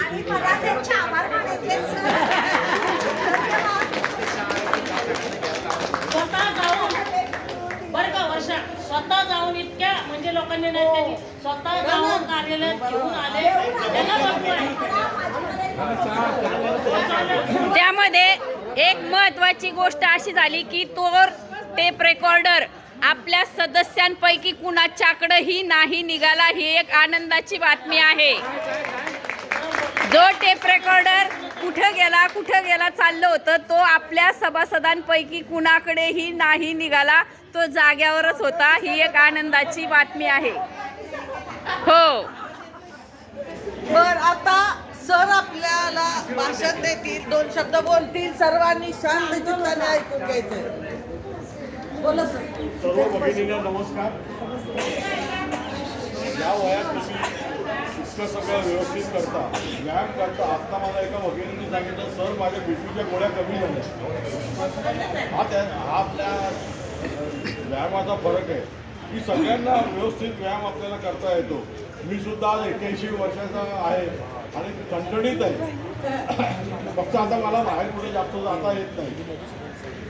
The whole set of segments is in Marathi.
आणि मला त्यांचे आभार मानायचे स्वतः जाऊन बरं का वर्षा स्वतः जाऊन इतक्या म्हणजे लोकांनी नाही त्यांनी स्वतः जाऊन कार्यालयात घेऊन आले त्याला त्यामध्ये एक महत्वाची गोष्ट अशी झाली की तो टेप रेकॉर्डर आपल्या सदस्यांपैकी कुणाच्याकडेही नाही निघाला ही एक आनंदाची बातमी आहे. जो टेप रेकॉर्डर कुठं गेला कुठं गेला चाललं होतं तो आपल्या सभासदांपैकी कुणाकडेही नाही निघाला तो जाग्यावरच होता ही एक आनंदाची बातमी आहे. हो. बर आता सर आपल्याला भाषण देतील दोन शब्द बोलतील सर्वांनी शांत ऐकून घ्यायचं सर्व नमस्कार. या वयात तुम्ही इतकं सगळं व्यवस्थित करता. व्यायाम करता. आत्ता मला एका भगिनीने सांगितलं सर माझ्या बीपीच्या गोळ्या कमी झाल्या. हा त्या हा आपल्या व्यायामाचा फरक आहे. की सगळ्यांना व्यवस्थित व्यायाम आपल्याला करता येतो. मी सुद्धा आज एक्क्याऐंशी वर्षाचा आहे आणि ठणठणीत आहे. फक्त आता मला बाहेर कुठे जास्त जाता येत नाही.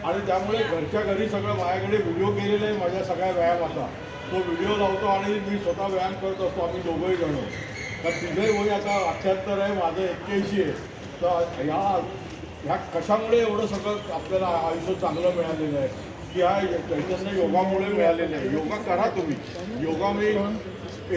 आणि त्यामुळे घरच्या घरी सगळं माझ्याकडे व्हिडिओ केलेला आहे माझ्या सगळ्या व्यायामाचा तो व्हिडिओ लावतो आणि मी स्वतः व्यायाम करत असतो आम्ही दोघंही जण. तर तिघंही वय आता अठ्ठ्याहत्तर आहे माझं एक्क्याऐंशी आहे. तर ह्या ह्या कशामुळे एवढं सगळं आपल्याला आयुष्य चांगलं मिळालेलं आहे? की हा चैतन्य योगामुळे मिळालेलं आहे. योगा करा तुम्ही. योगा मी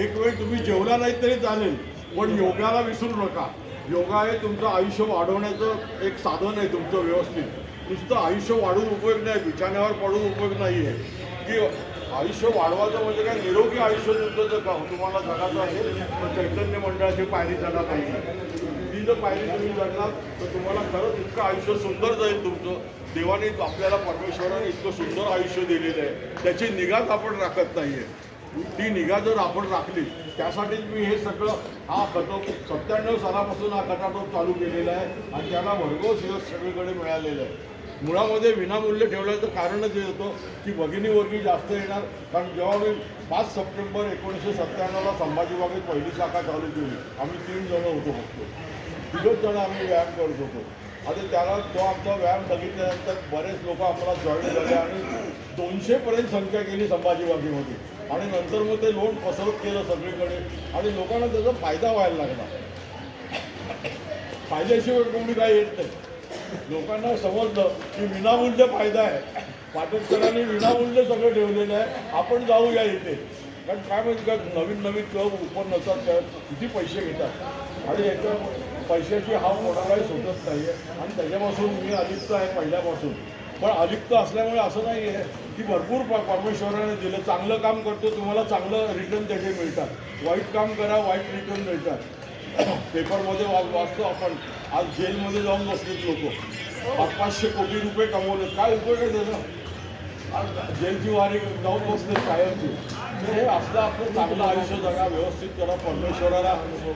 एक वेळ तुम्ही जेवला नाही तरी चालेल पण योगाला विसरू नका. योगा हे तुमचं आयुष्य वाढवण्याचं एक साधन आहे तुमचं व्यवस्थित. नुसतं आयुष्य वाढून उपयोग नाही बिछाण्यावर पडून उपयोग नाही आहे की आयुष्य वाढवायचं म्हणजे काय निरोगी आयुष्य तुमचं जर का तुम्हाला जगायचं असेल तर चैतन्य मंडळाची पायरी चढा पाहिजे. ती जर पायरी तुम्ही जगणार तर तुम्हाला खरंच इतकं आयुष्य सुंदर जाईल तुमचं. देवाने आपल्याला परमेश्वराने इतकं सुंदर आयुष्य दिलेलं आहे. त्याची निगाच आपण राखत नाही आहे ती निगा जर आपण राखली त्यासाठीच मी हे सगळं हा कटोप सत्त्याण्णव सालापासून हा कटाटोप चालू केलेला आहे. आणि त्याला भरघोस यश सगळीकडे मिळालेलं आहे. मुळामध्ये विनामूल्य ठेवल्याचं कारणच हे होतं की भगिनी वर्गी जास्त येणार. कारण जेव्हा मी पाच सप्टेंबर एकोणीसशे सत्त्याण्णवला संभाजीबागेत पहिली शाखा चालू केली आम्ही तीन जण होतो फक्त. तिघच जण आम्ही व्यायाम करत होतो. आणि त्याला तो आमचा व्यायाम बघितल्यानंतर बरेच लोक आम्हाला जॉईन झाले आणि दोनशेपर्यंत संख्या केली संभाजीबागेमध्ये. आणि नंतर मग ते लोन पसरत केलं सगळीकडे आणि लोकांना त्याचा फायदा व्हायला लागला. फायद्याशिवाय कोणी काय येत नाही. लोकांना समजलं की विनामूल्य फायदा आहे. पाटील विनामूल्य सगळं ठेवलेलं आहे. आपण जाऊया इथे. कारण काय माहिती का नवीन नवीन क्लब ओपन असतात त्या किती पैसे घेतात. आणि याच्या पैशाची हा कोणालाही सुटत नाही आहे आणि त्याच्यापासून मी अलिप्त आहे पहिल्यापासून. पण अलिप्त असल्यामुळे असं नाही आहे की भरपूर प- परमेश्वराने दिलं. चांगलं काम करतो तुम्हाला चांगलं रिटर्न त्याचे मिळतात. वाईट काम करा वाईट रिटर्न मिळतात. पेपरमध्ये वा वाचतो आपण. आज जेलमध्ये जाऊन बसलेत लोक. पाच पाचशे कोटी रुपये कमवले काय उपयोग आहे त्याचा? आज जेलची वारी जाऊन बसले कायमची. हे असलं आपलं चांगलं आयुष्य जगा व्यवस्थित करा परमेश्वराला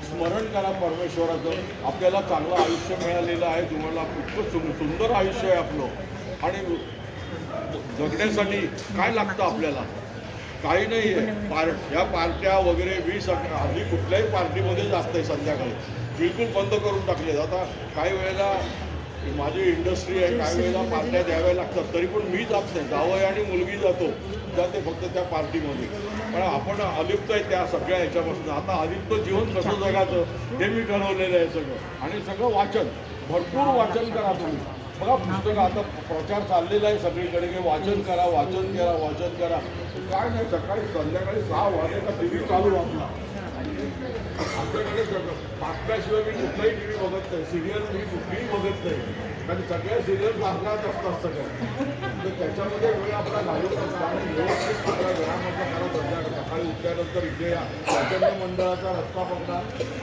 स्मरण करा परमेश्वराचं. आपल्याला चांगलं आयुष्य मिळालेलं आहे. तुम्हाला खूपच सुंदर आयुष्य आहे आपलं. आणि जगण्यासाठी काय लागतं आपल्याला? काही नाही आहे. पार ह्या पार्ट्या वगैरे वीस हल्ली कुठल्याही पार्टीमध्ये जास्त आहे संध्याकाळी. बिलकुल बंद करून टाकले आता काही वेळेला माझी इंडस्ट्री आहे काही वेळेला पार्ट्या द्याव्या लागतात तरी पण मी जात नाही जावं आणि मुलगी जातो. जाते फक्त त्या पार्टीमध्ये. पण आपण अलिप्त आहे त्या सगळ्या ह्याच्यापासून. आता अलिप्त जीवन कसं जगायचं हे मी ठरवलेलं आहे सगळं. आणि सगळं वाचन. भरपूर वाचन करा तुम्ही. बघा पुस्तकं आता प्रचार चाललेला आहे सगळीकडे. की वाचन करा वाचन करा वाचन करा. काय नाही सकाळी संध्याकाळी सहा वाजता टी व्ही चालू आपला आपल्याकडे बातम्याशिवाय मी कुठलाही टी व्ही बघत नाही. सिरियल मी कुठलीही बघत नाही. कारण सगळ्या सिरियल चांगल्याच असतात सगळ्या. तर त्याच्यामध्ये वेळ आपला घालवत असतो आणि व्यवस्थित आपल्या घरामध्ये करा संध्याकाळी त्यानंतर इथे या मंडळाचा रस्ता पकडा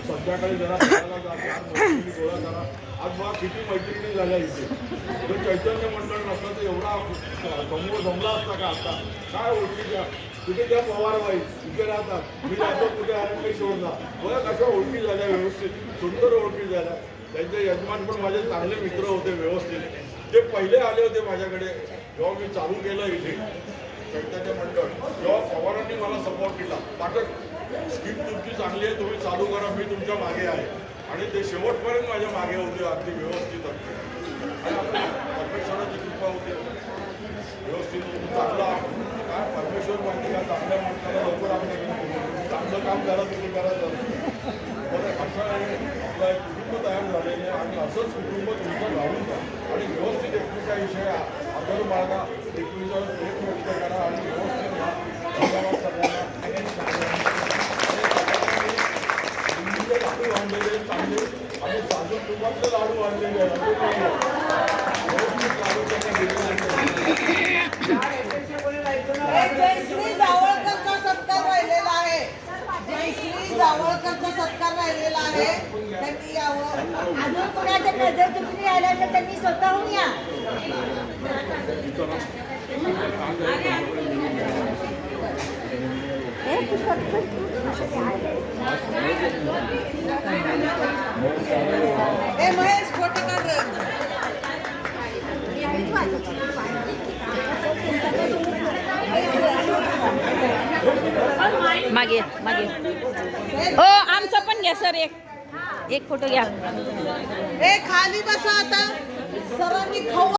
संध्याकाळी जरा फिरायला गोळा करा. आज मला किती मैत्रिणी झाल्या इथे. जर चैतन्य मंडळ नसलं तर एवढा समूह जमला असता का आता? काय ओळखी द्या? तिथे त्या पवारबाई तिथे राहतात. मी जातो कुठे आहे काही शोधला बघा कशा ओळखी झाल्या व्यवस्थित? सुंदर ओळखी झाल्या. त्यांचे यजमान पण माझे चांगले मित्र होते व्यवस्थित. ते पहिले आले होते माझ्याकडे. जेव्हा मी चालू केलं इथे. चैतन्य मंडळ जेव्हा पवारांनी मला सपोर्ट केला पाठक स्कीम तुमची चांगली आहे तुम्ही चालू करा मी तुमच्या मागे आहे. आणि ते शेवटपर्यंत माझ्या मागे होते अगदी व्यवस्थित अगदी. परमेश्वराची कृपा होती. व्यवस्थित चांगला काय परमेश्वर माहिती का चांगल्या माणसाला लवकर आपण चांगलं काम करा तुम्ही करायचं बरं असं आहे. आपलं एक झालेलं आणि असंच कुटुंब तुमचं राहून जा. आणि व्यवस्थित एकमेकाविषयी आदर बाळगा. एकमेकावर प्रेम व्यक्त करा आणि व्यवस्थित राहा. सगळ्यांना. लाडू आणलेले चांगले. आणि साधू तुपातले लाडू आणलेले आहे अजून नाही. आहे. व्यवस्थित लाडू त्यांना दिलेले आहेत. हे जयश्री जावळकरचा सत्कार राहिलेला आहे जयश्री जावळकरचा सत्कार राहिलेला आहे. त्यांनी यावं अजून कुणाच्या नजर चुकली आल्या तर त्यांनी स्वतःहून या. हे महेश फोटो काढ मागे मागे. हो आमचं पण घ्या सर एक. एक फोटो घ्या. हे खाली बसा आता. सरांनी खाऊ